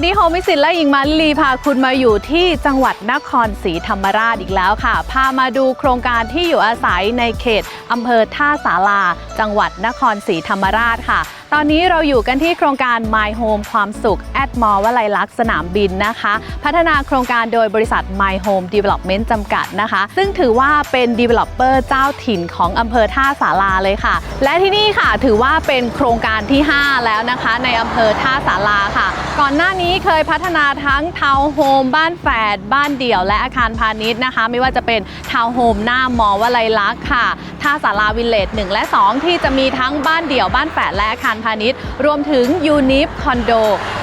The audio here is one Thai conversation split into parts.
วันนี้โฮมิสิตและหญิงมาลีพาคุณมาอยู่ที่จังหวัดนครศรีธรรมราชอีกแล้วค่ะ พามาดูโครงการที่อยู่อาศัยในเขตอำเภอท่าสาราจังหวัดนครศรีธรรมราชค่ะ ตอนนี้เราอยู่กันที่โครงการ My Home ความสุข แอดมอวลัยลักษณ์สนามบินนะคะ พัฒนาโครงการโดยบริษัท My Home Development จำกัดนะคะ ซึ่งถือว่าเป็น Developer เจ้าถิ่นของอำเภอท่าสาราเลยค่ะ และที่นี่ค่ะถือว่าเป็นโครงการที่ 5 แล้วนะคะ ในอำเภอท่าสาราค่ะ ก่อนหน้านี้เคยพัฒนาทั้งทาวน์โฮมบ้านแฝดบ้านเดี่ยว และอาคารพาณิชย์นะคะ ไม่ว่าจะเป็นทาวน์โฮมหน้ามอวลัยลักษณ์ค่ะท่าสาราวิลเลจ1และ 2 ที่จะมีทั้งบ้านเดี่ยวบ้านแฝดและอาคารพาณิชย์ รวมถึงยูนิฟคอนโด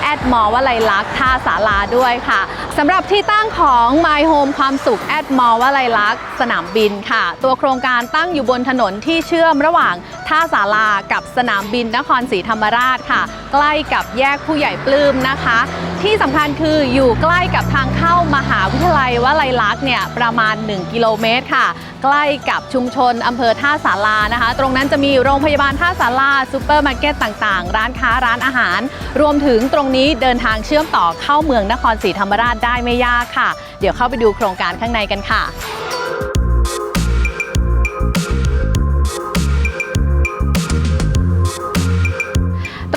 แอดมอวลัยลักษ์ท่าสาราด้วยค่ะสำหรับที่ตั้งของ My Home ความสุขแอดมอวลัยลักษ์สนามบินค่ะ ตัวโครงการตั้งอยู่บนถนนที่เชื่อมระหว่างท่าสารากับสนามบินนครศรีธรรมราชค่ะ ใกล้กับแยกผู้ใหญ่ปลื้มนะคะ ที่สำคัญคืออยู่ใกล้กับทางเข้ามหาวิทยาลัยวลัยลักษ์เนี่ยประมาณ 1 กิโลเมตรค่ะ ใกล้กับชุมชนอำเภอท่าสารานะคะ ตรงนั้นจะมีโรงพยาบาลท่าสาราซูเปอร์มาร์เก็ตต่างๆ ร้านค้าร้านอาหาร รวมถึงตรงนี้เดินทางเชื่อมต่อเข้าเมืองนครศรีธรรมราชได้ไม่ยากค่ะ เดี๋ยวเข้าไปดูโครงการข้างในกันค่ะ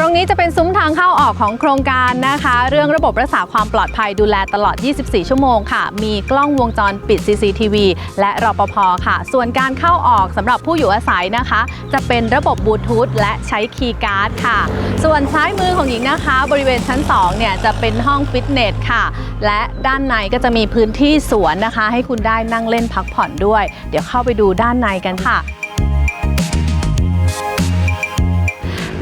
ตรงนี้จะเป็นซุ้มทางเข้าออกของโครงการนะคะ เรื่องระบบรักษาความปลอดภัยดูแลตลอด 24 ชั่วโมงค่ะ มีกล้องวงจรปิด CCTV และรปภค่ะ ส่วนการเข้าออกสำหรับผู้อยู่อาศัยนะคะ จะเป็นระบบบลูทูธและใช้คีย์การ์ดค่ะ ส่วนซ้ายมือของหญิงนะคะ บริเวณชั้น 2 เนี่ยจะเป็นห้องฟิตเนสค่ะ และด้านในก็จะมีพื้นที่สวนนะคะ ให้คุณได้นั่งเล่นพักผ่อนด้วย เดี๋ยวเข้าไปดูด้านในกันค่ะ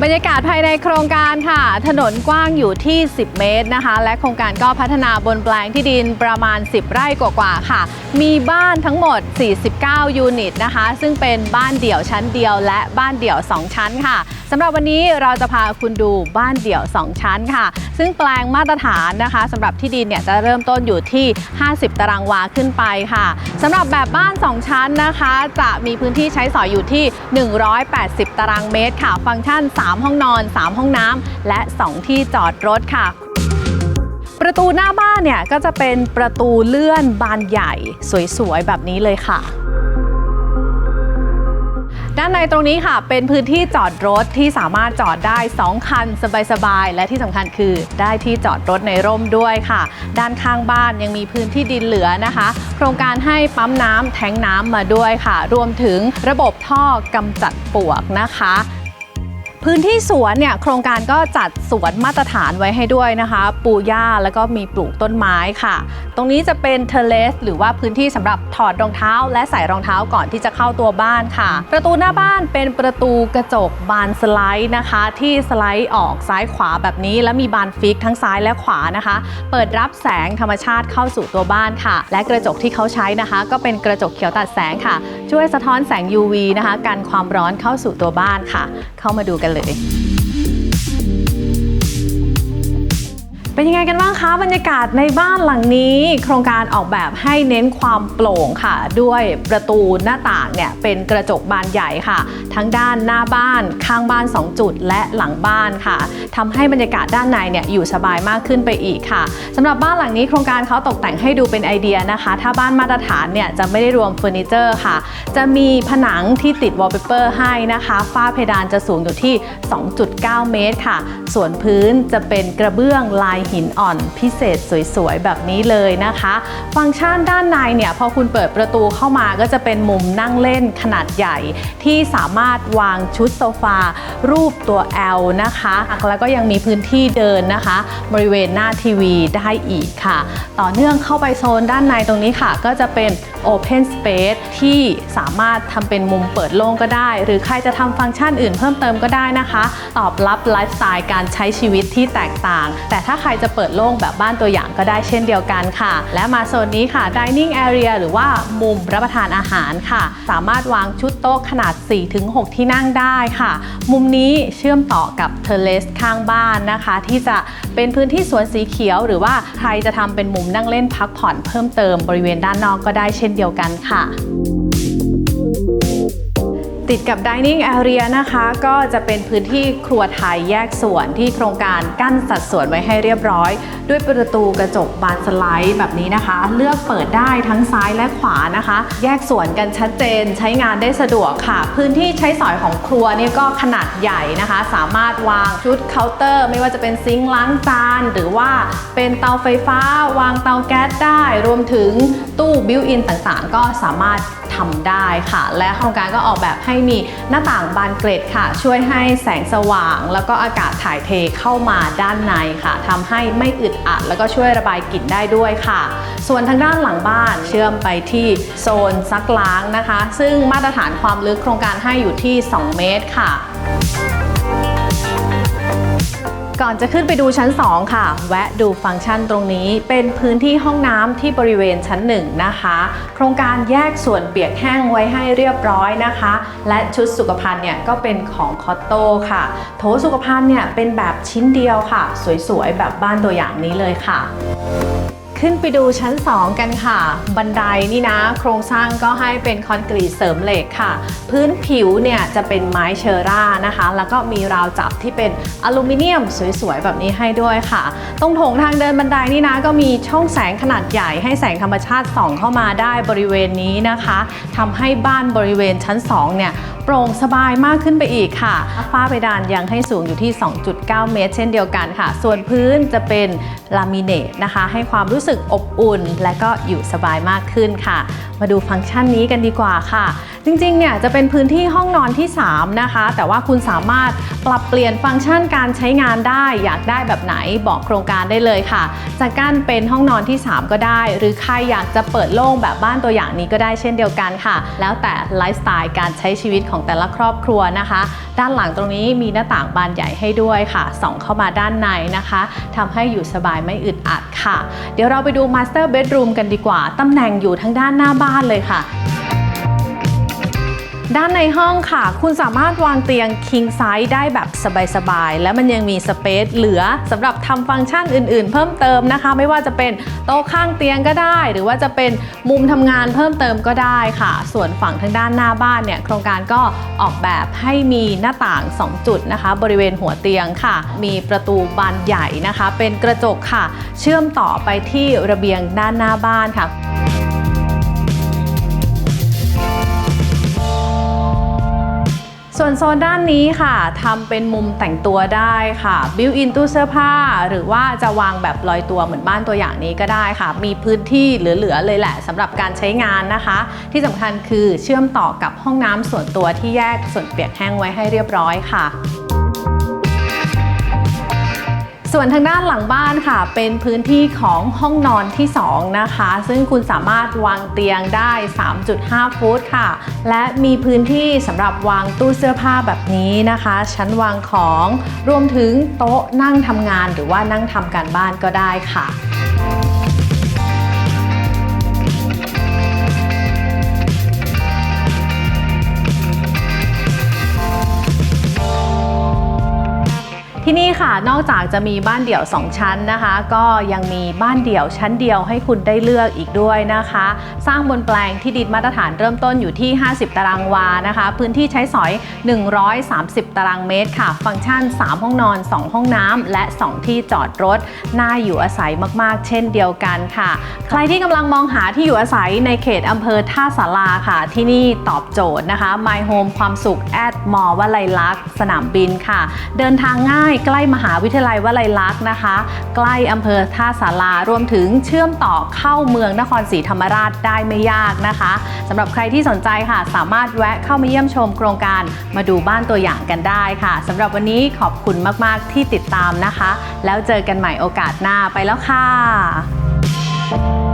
บรรยากาศภายในโครงการค่ะ ถนนกว้างอยู่ที่ 10 เมตรนะคะ และโครงการก็พัฒนาบนแปลงที่ดินประมาณ 10 ไร่กว่าๆค่ะ มีบ้านทั้งหมด 49 ยูนิตนะคะ ซึ่งเป็นบ้านเดี่ยวชั้นเดียวและบ้านเดี่ยว 2 ชั้นค่ะ สำหรับวันนี้เราจะพาคุณดูบ้านเดี่ยว 2 ชั้นค่ะ ซึ่งแปลงมาตรฐานนะคะสำหรับที่ดินเนี่ยจะเริ่มต้นอยู่ที่ 50 ตารางวาขึ้นไปค่ะสำหรับแบบบ้าน 2 ชั้นนะคะ จะมีพื้นที่ใช้สอยอยู่ที่ 180 ตารางเมตรค่ะ ฟังก์ชัน 3 ห้องนอน 3 ห้องน้ำและ 2 ที่จอดรถค่ะประตูหน้าบ้านเนี่ยก็จะเป็นประตูเลื่อนบานใหญ่ สวยๆ แบบนี้เลยค่ะ ด้านในตรงนี้ค่ะ เป็นพื้นที่จอดรถที่สามารถจอดได้ 2 คันสบายๆ และที่สำคัญคือได้ที่จอดรถในร่มด้วยค่ะ ด้านข้างบ้านยังมีพื้นที่ดินเหลือนะคะ โครงการให้ปั๊มน้ำแทงน้ำมาด้วยค่ะ รวมถึงระบบท่อกำจัดปวกนะคะ พื้นที่สวนเนี่ยโครงการก็จัดสวนมาตรฐานไว้ให้ด้วยนะคะ ปูหญ้าแล้วก็มีปลูกต้นไม้ค่ะ ตรงนี้จะเป็นเทเลสหรือว่าพื้นที่สำหรับถอดรองเท้า และใส่รองเท้าก่อนที่จะเข้าตัวบ้านค่ะ ประตูหน้าบ้านเป็นประตูกระจกบานสไลด์นะคะ ที่สไลด์ออกซ้ายขวาแบบนี้ และมีบานฟิกทั้งซ้ายและขวานะคะ เปิดรับแสงธรรมชาติเข้าสู่ตัวบ้านค่ะ และกระจกที่เขาใช้นะคะ ก็เป็นกระจกเขียวตัดแสงค่ะ ช่วยสะท้อนแสง UV นะคะกันความร้อนเข้าสู่ตัวบ้านค่ะ เข้ามาดูกันเลย เป็นยังไงกันบ้างคะบรรยากาศในบ้านหลังนี้ โครงการออกแบบให้เน้นความโปร่งค่ะ ด้วยประตูหน้าต่างเนี่ยเป็นกระจกบานใหญ่ค่ะ ทั้งด้านหน้าบ้านข้างบ้าน 2 จุด และหลังบ้านค่ะทำให้บรรยากาศด้านในเนี่ยอยู่สบายมากขึ้นไปอีกค่ะสำหรับบ้านหลังนี้โครงการเขาตกแต่งให้ดูเป็นไอเดียนะคะ ถ้าบ้านมาตรฐานเนี่ยจะไม่ได้รวมเฟอร์นิเจอร์ค่ะ จะมีผนังที่ติดวอลเปเปอร์ให้นะคะฝ้าเพดานจะสูงอยู่ที่ 2.9 เมตรค่ะ ส่วนพื้นจะเป็นกระเบื้องลายหินอ่อนพิเศษสวยๆ แบบนี้เลยนะคะ ฟังก์ชันด้านในเนี่ยพอคุณเปิดประตูเข้ามาก็จะเป็นมุมนั่งเล่นขนาดใหญ่ ที่สามารถวางชุดโซฟา รูปตัว L นะคะ แล้วก็ยังมีพื้นที่เดินนะคะ บริเวณหน้าทีวีได้อีกค่ะ ต่อเนื่องเข้าไปโซนด้านในตรงนี้ค่ะ ก็จะเป็น Open Space ที่สามารถทำเป็นมุมเปิดโล่งก็ได้ หรือใครจะทำฟังก์ชันอื่นเพิ่มเติมก็ได้นะคะ ตอบรับไลฟ์สไตล์การใช้ชีวิตที่แตกต่าง แต่ถ้าใครจะเปิดโล่งแบบบ้านตัวอย่างก็ได้เช่นเดียวกันค่ะ และมาโซนนี้ค่ะ Dining Area หรือว่ามุมรับประทานอาหารค่ะ สามารถวางชุดโต๊ะขนาด 4-6 ที่นั่งได้ค่ะ มุมนี้เชื่อมต่อกับเทเลสข้างบ้านนะคะ ที่จะเป็นพื้นที่สวนสีเขียว หรือว่าใครจะทำเป็นมุมนั่งเล่นพักผ่อนเพิ่มเติมบริเวณด้านนอกก็ได้เช่นเดียวกันค่ะ ติดกับ Dining Area นะคะ ก็จะเป็นพื้นที่ครัวไทยแยกส่วนที่โครงการกั้นสัดส่วนไว้ให้เรียบร้อย ด้วยประตูกระจกบานสไลด์แบบนี้นะคะ เลือกเปิดได้ทั้งซ้ายและขวานะคะ แยกส่วนกันชัดเจนใช้งานได้สะดวกค่ะ พื้นที่ใช้สอยของครัวเนี่ยก็ขนาดใหญ่นะคะ สามารถวางชุดเคาน์เตอร์ ไม่ว่าจะเป็นซิงค์ล้างจาน หรือว่าเป็นเตาไฟฟ้า วางเตาแก๊สได้ รวมถึงตู้บิวอินต่างๆ ก็สามารถทำได้ค่ะ และโครงการก็ออกแบบให้มีหน้าต่างบานเกล็ดค่ะ ช่วยให้แสงสว่าง แล้วก็อากาศถ่ายเทเข้ามาด้านในค่ะทำให้ไม่อึดอัด แล้วก็ช่วยระบายกลิ่นได้ด้วยค่ะ ส่วนทางด้านหลังบ้านเชื่อมไปที่โซนซักล้างนะคะ ซึ่งมาตรฐานความลึกโครงการให้อยู่ที่ 2 เมตรค่ะ ก่อนจะขึ้นไปดูชั้น 2 ค่ะ แวะดูฟังก์ชันตรงนี้ เป็นพื้นที่ห้องน้ำที่บริเวณชั้น 1 นะคะ โครงการแยกส่วนเปียกแห้งไว้ให้เรียบร้อยนะคะ และชุดสุขภัณฑ์เนี่ยก็เป็นของคอตโต้ค่ะ โถสุขภัณฑ์เนี่ยเป็นแบบชิ้นเดียวค่ะ สวยๆ แบบบ้านตัวอย่างนี้เลยค่ะ ขึ้นไปดูชั้น 2 กันค่ะ บันไดนี่นะ โครงสร้างก็ให้เป็นคอนกรีตเสริมเหล็กค่ะ พื้นผิวเนี่ยจะเป็นไม้เชอร่านะคะ แล้วก็มีราวจับที่เป็นอลูมิเนียมสวยๆ แบบนี้ให้ด้วยค่ะ ตรงโถงทางเดินบันไดนี่นะ ก็มีช่องแสงขนาดใหญ่ให้แสงธรรมชาติส่องเข้ามาได้บริเวณนี้นะคะทำให้บ้านบริเวณชั้น 2 เนี่ยโปร่งสบายมากขึ้นไปอีกค่ะฝ้าเพดานยังให้สูงอยู่ที่ 2.9 เมตร เช่นเดียวกันค่ะ ส่วนพื้นจะเป็นลามิเนตนะคะ ให้ความรู้สึกอบอุ่น และก็อยู่สบายมากขึ้นค่ะ มาดูฟังก์ชันนี้กันดีกว่าค่ะ จริงๆเนี่ยจะเป็นพื้นที่ห้องนอนที่ 3 นะคะ แต่ว่าคุณสามารถปรับเปลี่ยนฟังก์ชันการใช้งานได้ อยากได้แบบไหนบอกโครงการได้เลยค่ะจะกั้นเป็นห้องนอนที่ 3 ก็ได้ หรือใครอยากจะเปิดโล่งแบบบ้านตัวอย่างนี้ก็ได้เช่นเดียวกันค่ะ แล้วแต่ไลฟ์สไตล์การใช้ชีวิตของแต่ละครอบครัวนะคะ ด้านหลังตรงนี้มีหน้าต่างบานใหญ่ให้ด้วยค่ะส่องเข้ามาด้านในนะคะทำให้อยู่สบายไม่อึดอัดค่ะ เดี๋ยวเราราไปดูมาสเตอร์เบดรูมกันดีกว่า ตำแหน่งอยู่ทั้งด้านหน้าบ้านเลยค่ะ ด้านในห้องค่ะ คุณสามารถวางเตียง king size ได้แบบสบายๆ และมันยังมีสเปซเหลือสำหรับทำฟังก์ชันอื่นๆ เพิ่มเติมนะคะ ไม่ว่าจะเป็นโต๊ะข้างเตียงก็ได้ หรือว่าจะเป็นมุมทำงานเพิ่มเติมก็ได้ค่ะ ส่วนฝั่งทางด้านหน้าบ้านเนี่ย โครงการก็ออกแบบให้มีหน้าต่าง 2 จุดนะคะ บริเวณหัวเตียงค่ะ มีประตูบานใหญ่นะคะ เป็นกระจกค่ะ เชื่อมต่อไปที่ระเบียงด้านหน้าบ้านค่ะ ส่วนโซนด้านนี้ค่ะทำเป็นมุมแต่งตัวได้ค่ะบิวอินตู้เสื้อผ้า หรือว่าจะวางแบบลอยตัวเหมือนบ้านตัวอย่างนี้ก็ได้ค่ะ มีพื้นที่เหลือๆเลยแหละสำหรับการใช้งานนะคะ ที่สำคัญคือเชื่อมต่อกับห้องน้ำส่วนตัวที่แยกส่วนเปียกแห้งไว้ให้เรียบร้อยค่ะ ส่วนทางด้านหลังบ้านค่ะ เป็นพื้นที่ของห้องนอนที่ 2 นะคะ ซึ่งคุณสามารถวางเตียงได้ 3.5 ฟุตค่ะ และมีพื้นที่สำหรับวางตู้เสื้อผ้าแบบนี้นะคะ ชั้นวางของรวมถึงโต๊ะนั่งทำงานหรือว่านั่งทำการบ้านก็ได้ค่ะ ที่นี่ค่ะนอกจากจะมีบ้านเดี่ยว 2 ชั้นนะคะ ก็ยังมีบ้านเดี่ยวชั้นเดียวให้คุณได้เลือกอีกด้วยนะคะ สร้างบนแปลงที่ดินมาตรฐานเริ่มต้นอยู่ที่ 50 ตารางวานะคะ พื้นที่ใช้สอย 130 ตารางเมตรค่ะ ฟังก์ชัน 3 ห้องนอน 2 ห้องน้ำและ 2 ที่จอดรถ น่าอยู่อาศัยมากๆ เช่นเดียวกันค่ะ ใครที่กำลังมองหาที่อยู่อาศัยในเขตอำเภอท่าสาราค่ะ ที่นี่ตอบโจทย์นะคะ My Home ความสุขแอดมอวลัยลักษณ์สนามบินค่ะ เดินทางง่ายใกล้มหาวิทยาลัยวลัยลักษณ์นะคะ ใกล้อำเภอท่าสารารวมถึงเชื่อมต่อเข้าเมืองนครศรีธรรมราชได้ไม่ยากนะคะสำหรับใครที่สนใจค่ะ สามารถแวะเข้ามาเยี่ยมชมโครงการมาดูบ้านตัวอย่างกันได้ค่ะสำหรับวันนี้ขอบคุณมากๆที่ติดตามนะคะ แล้วเจอกันใหม่โอกาสหน้าไปแล้วค่ะ